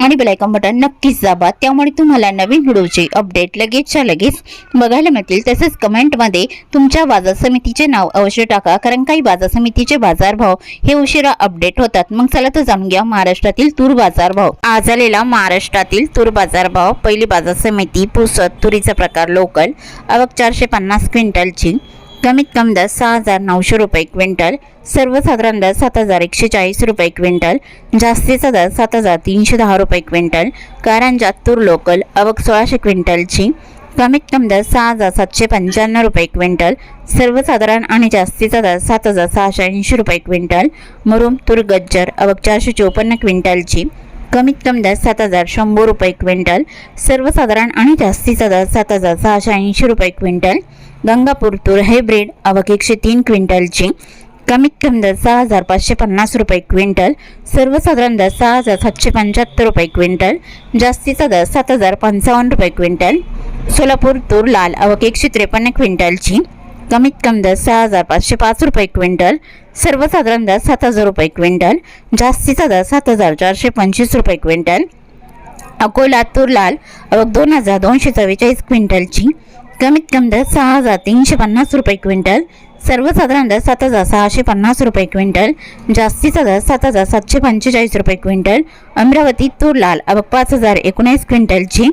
आणि bell icon button नक्कीच दाबा. त्यामुळे तुम्हाला नवीन व्हिडिओचे अपडेट लगेचच्या लगेच बघायला मिळतील. तसेच कमेंटमध्ये तुमच्या बाजार समितीचे नाव अवश्य टाका कारण काही बाजार समितीचे बाजारभाव हे उशिरा अपडेट होतात. मग चला तर जाणून घ्या महाराष्ट्रातील तूर बाजारभाव आज आलेला महाराष्ट्रातील तूर बाजारभाव पहिली बाजार समिती पुसद तुरीचा प्रकार लोकल आवक चारशे पन्नास क्विंटलची. कमीत कमी दर सहा हजार नऊशे रुपये क्विंटल सर्वसाधारण दर सात हजार एकशे चाळीस रुपये क्विंटल जास्तीचा दर सात हजार तीनशे दहा रुपये क्विंटल कारंजा तूर लोकल अवक सोळाशे क्विंटलची कमीत कमी दर सहा हजार सातशे पंच्याण्णव रुपये क्विंटल सर्वसाधारण आणि जास्तीचा दर सात हजार सहाशे ऐंशी रुपये क्विंटल मुरुम तूर गज्जर अवक चारशे चोपन्न क्विंटलची कमीत कमी दर सात हजार शंभर रुपये क्विंटल सर्वसाधारण आणि जास्तीचा दर सात हजार सहाशे ऐंशी रुपये क्विंटल गंगापूर तूर हायब्रिड आवक एकशे तीन क्विंटलची कमीत कमी दर सहा हजार पाचशे पन्नास रुपये क्विंटल सर्वसाधारण दर सहा हजार सातशे पंच्याहत्तर रुपये क्विंटल जास्तीचा दर सात हजार पंचावन्न रुपये क्विंटल सोलापूर तूर लाल आवक एकशे त्रेपन्न क्विंटलची कमीत कमी दर सहा हजार पाचशे पाच रुपये क्विंटल सर्वसाधारण दर सात हजार रुपये क्विंटल जास्तीचा दर सात हजार चारशे पंचवीस रुपये क्विंटल. अकोला तूर लाल आवक दोन हजार दोनशे चव्वेचाळीस क्विंटलची कमीत कमी दर सहा हजार तीनशे पन्नास रुपये क्विंटल सर्वसाधारण दर सात हजार सहाशे पन्नास रुपये क्विंटल जास्तीचा दर सात हजार सातशे पंचेचाळीस रुपये क्विंटल. अमरावती तूर लाल आवक पाच हजार एकोणीस क्विंटलची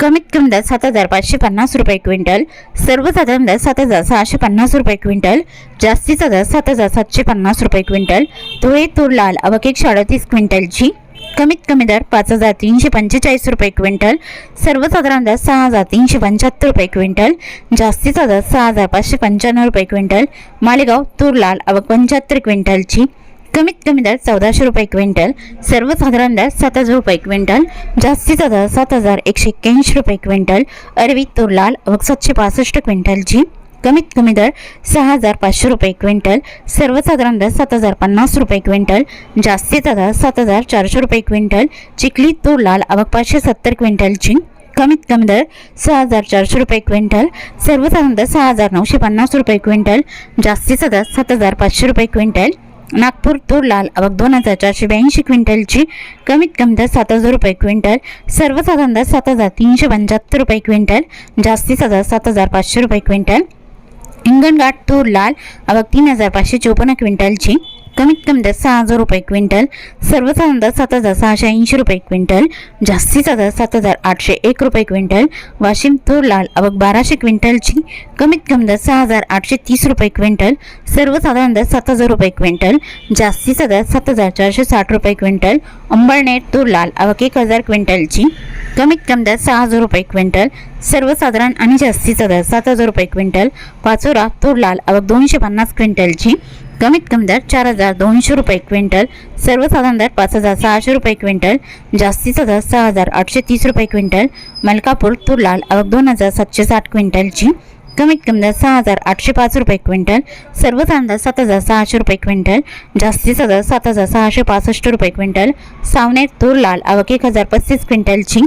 कमीत कमी दर सात हजार पाचशे पन्नास रुपये क्विंटल सर्वसाधारण दर सात हजार सहाशे पन्नास रुपये क्विंटल जास्तीचा दर सात हजार सातशे पन्नास रुपये क्विंटल धुळे तूर लाल अवक एकशे अडतीस क्विंटलची कमीत कमी दर पाच हजार तीनशे पंचेचाळीस रुपये क्विंटल सर्वसाधारण दर सहा हजार तीनशे पंच्याहत्तर रुपये क्विंटल जास्तीचा दर सहा हजार पाचशे पंच्याण्णव रुपये क्विंटल मालेगाव तूर लाल अवक पंच्याहत्तर क्विंटलची कमीत कमी दर चौदाशे रुपये क्विंटल सर्वसाधारण दर सात हजार रुपये क्विंटल जास्तीचा दर सात हजार एकशे एक्क्याऐंशी रुपये क्विंटल अरवी तूर लाल सातशे पासष्ट क्विंटलची कमीत कमी दर सहा हजार पाचशे रुपये क्विंटल सर्वसाधारण दर सात हजार पन्नास रुपये क्विंटल जास्तीचा दर सात हजार चारशे रुपये क्विंटल चिखली तूर लाल आवक पाचशे सत्तर क्विंटलची कमीत कमी दर सहा हजार चारशे रुपये क्विंटल सर्वसाधारण दर सहा हजार नऊशे पन्नास रुपये क्विंटल जास्तीचा दर सात हजार पाचशे रुपये क्विंटल नागपूर तूर लाल आवक दोन हजार चारशे ब्याऐंशी क्विंटलची. कमीत कमी दर सात हजार रुपये क्विंटल. सर्वसाधारण दर सात हजार तीनशे पंच्याहत्तर रुपये क्विंटल. जास्तीचा दर सात हजार पाचशे रुपये क्विंटल. हिंगणघाट तूर लाल आवक तीन हजार पाचशे चोपन्न क्विंटलची. कमीत कमी दर सहा हजार रुपये क्विंटल सर्वसाधारण दर सात हजार सहाशे ऐंशी रुपये क्विंटल जास्तीचा दर सात हजार आठशे एक रुपये क्विंटल वाशिम तूर लाल आवक बाराशे क्विंटलची कमीत कमी दर सहा हजार आठशे तीस रुपये क्विंटल सर्वसाधारण दर सात हजार रुपये क्विंटल जास्तीचा दर सात हजार चारशे साठ रुपये क्विंटल अंबळनेर तूर लाल आवक एक हजार क्विंटलची कमीत कमी दर सहा हजार रुपये क्विंटल सर्वसाधारण आणि जास्तीचा दर सात हजार रुपये क्विंटल पाचोरा तूर लाल आवक दोनशे पन्नास क्विंटलची कमीत कमी दर चार हजार दोनशे रुपये क्विंटल सर्वसाधारण दर पाच हजार सहाशे रुपये क्विंटल जास्तीचा दर सहा हजार आठशे तीस रुपये क्विंटल मलकापूर तूर लाल आवक दोन हजार सातशे साठ क्विंटलची कमीत कमी दर सहा हजार आठशे पाच रुपये क्विंटल सर्व कांदा सात हजार सहाशे रुपये क्विंटल जास्तीचा दर सात हजार सहाशे पासष्ट रुपये क्विंटल सावने तूर लाल आवक एक हजार पस्तीस क्विंटलची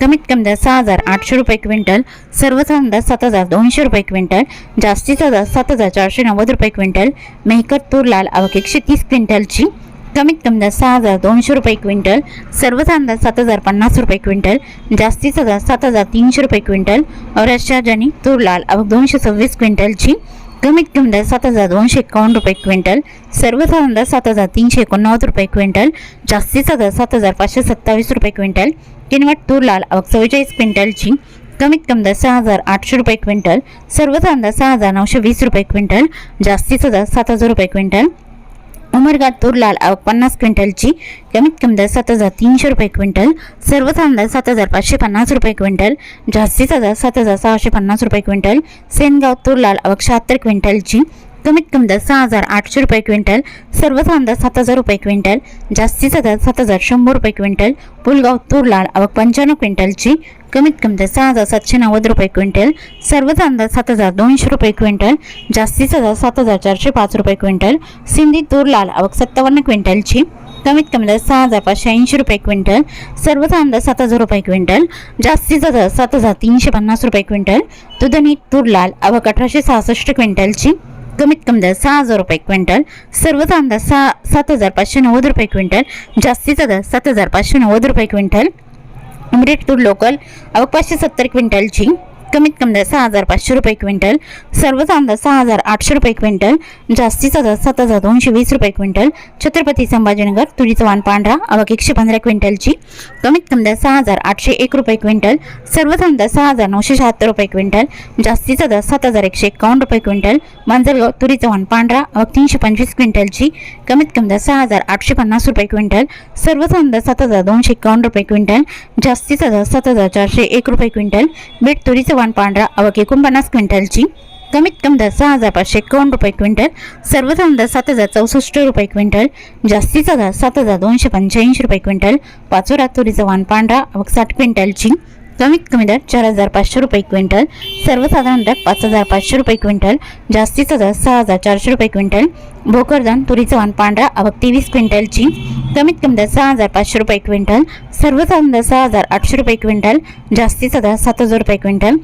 कमीत कमी दर सहा हजार आठशे रुपये क्विंटल सर्व कांदा सात हजार दोनशे रुपये क्विंटल जास्तीचा दर सात हजार चारशे नव्वद रुपये क्विंटल मेहकर तूर लाल आवक एकशे तीस क्विंटलची कमीत कमी दर सहा हजार दोनशे रुपये क्विंटल सर्वच अंदाज सात हजार पन्नास रुपये क्विंटल जास्तीचा दर सात हजार तीनशे रुपये क्विंटल औरक्षा जनी तूर लाल आवक दोनशे सव्वीस क्विंटलची कमीत कमी दर सात हजार दोनशे एकावन्न रुपये क्विंटल सर्वसाधारण दर सात हजार तीनशे एकोणनव्वद रुपये क्विंटल जास्तीचा दर सात हजार पाचशे सत्तावीस रुपये क्विंटल किनवट तूर लाल अवघ चव्वेचाळीस क्विंटलची कमीत कमी दर सहा हजार आठशे रुपये क्विंटल सर्वसाधारण दर सहा हजार नऊशे वीस रुपये क्विंटल जास्तीचा दर सात हजार रुपये क्विंटल उमरगात तूर लाल आवक पन्नास क्विंटलची कमीत कमी दर सात हजार तीनशे रुपये क्विंटल. सर्वसाधारण दर सात हजार पाचशे पन्नास रुपये क्विंटल. जास्तीचा दर सात हजार सहाशे पन्नास रुपये क्विंटल. सेनगाव तूर लाल आवक शहात्तर क्विंटलची कमीत कमी दर सहा हजार आठशे रुपये क्विंटल. सर्वसाधारण दर सात हजार रुपये क्विंटल जास्तीचा दर सात हजार शंभर रुपये क्विंटल पुलगाव तूर लाल आवक पंच्याण्णव क्विंटलची कमीत कमी दर सहा हजार सातशे नव्वद रुपये क्विंटल सर्वसाधारण अंदाज सात हजार दोनशे रुपये क्विंटल जास्तीचा दर सात हजार चारशे पाच रुपये क्विंटल सिंधी तूर लाल आवक सत्तावन्न क्विंटलची कमीत कमी दर सहा हजार पाचशे ऐंशी रुपये क्विंटल सर्वसाधारण अंदाज सात हजार रुपये क्विंटल जास्तीचा दर सात हजार तीनशे पन्नास रुपये क्विंटल दुधनी तूर लाल आवक अठराशे सहासष्ट क्विंटलची कमीत कमी दर सहा हजार रुपये क्विंटल सर्वचा अंदाज सहा सात हजार पाचशे नव्वद रुपये क्विंटल जास्तीचा दर सात हजार पाचशे नव्वद रुपये क्विंटल. अमरेट तूर लोकल आवक पाचशे सत्तर क्विंटलची. कमीत कमी दर सहा हजार पाचशे रुपये क्विंटल सर्व दर सहा हजार आठशे रुपये क्विंटल जास्तीचा दर सात हजार दोनशे वीस रुपये क्विंटल छत्रपती संभाजीनगर तुरीचा वाण पांढरा आवक एकशे पंधरा क्विंटलची कमीत कमी दर सहा हजार आठशे एक रुपये क्विंटल सर्वसाधारण अंदाज सहा हजार नऊशे शहात्तर रुपये क्विंटल जास्तीचा दर सात हजार एकशे एकावन्न रुपये क्विंटल मांजरगाव तुरीचा वाण पांढरा आवक तीनशे पंचवीस क्विंटलची कमीत कमी दर सहा हजार आठशे पन्नास रुपये क्विंटल सर्व दर सात हजार दोनशे एकावन्न रुपये क्विंटल जास्तीचा दर सात हजार चारशे एक रुपये क्विंटल बीट तुरीचं वाण पांढरा आवक एकोणपन्नास क्विंटलची कमीत कमी दर सहा हजार पाचशे एकावन्न रुपये क्विंटल सर्वसाधारण दर सात हजार चौसष्ट रुपये क्विंटल जास्तीचा दर सात हजार दोनशे पंच्याऐंशी रुपये क्विंटल पाचोरा तुरीचा वाण पांढरा आवक साठ क्विंटलची कमीत कमी दर चार हजार पाचशे रुपये क्विंटल सर्वसाधारण दर पाच हजार पाचशे रुपये क्विंटल जास्तीचा दर सहा हजार चारशे रुपये क्विंटल भोकरदान तुरीचं वाण पांढरा आवक तेवीस क्विंटलची कमीत कमी दर सहा हजार पाचशे रुपये क्विंटल सर्वसाधारण दर सहा हजार आठशे रुपये क्विंटल जास्तीचा दर सात हजार रुपये क्विंटल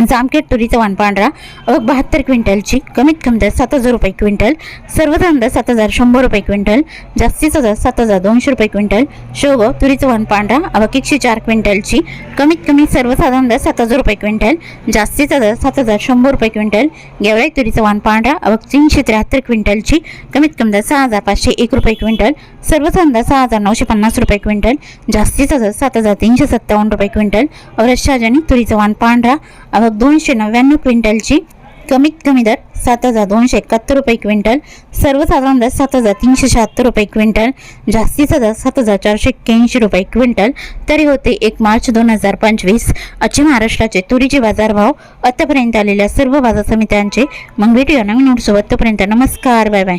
जामखेड तुरीचं वाण पांढरा. अग बहात्तर क्विंटलची कमीत कमी दर सात हजार रुपये क्विंटल. सर्वसाधारण दर सात हजार शंभर रुपये क्विंटल. जास्तीचा दर सात हजार दोनशे रुपये क्विंटल. शोभ तुरीचं वाण पांढरा अवघ एकशे चार क्विंटलची कमीत कमी सर्वसाधारण दर सात हजार रुपये क्विंटल. जास्तीचा दर सात हजार शंभर रुपये क्विंटल. गेवराई तुरीचं वाण पांढरा अवघ तीनशे त्र्याहत्तर क्विंटलची कमीत कमी दर सहा हजार पाचशे एक रुपये क्विंटल. सर्वसाधारण दर सहा हजार नऊशे पन्नास रुपये क्विंटल. जास्तीचा दर सात हजार तीनशे सत्तावन्न रुपये क्विंटल. औरत शहाजानी तुरीचं वाण पांढरा आहोत दोनशे नव्याण्णव क्विंटलची कमीत कमी दर सात हजार दोनशे एकाहत्तर रुपये क्विंटल. सर्वसाधारण दर सात हजार तीनशे शहात्तर रुपये क्विंटल. जास्तीचा दर सात हजार चारशे एक्क्याऐंशी रुपये क्विंटल. तरी होते एक मार्च दोन हजार पंचवीस. अचे महाराष्ट्राचे तुरीचे बाजारभाव आतापर्यंत आलेल्या सर्व बाजार समित्यांचे मग भेटूया नवीन नोटसोबत तोपर्यंत नमस्कार. Bye bye.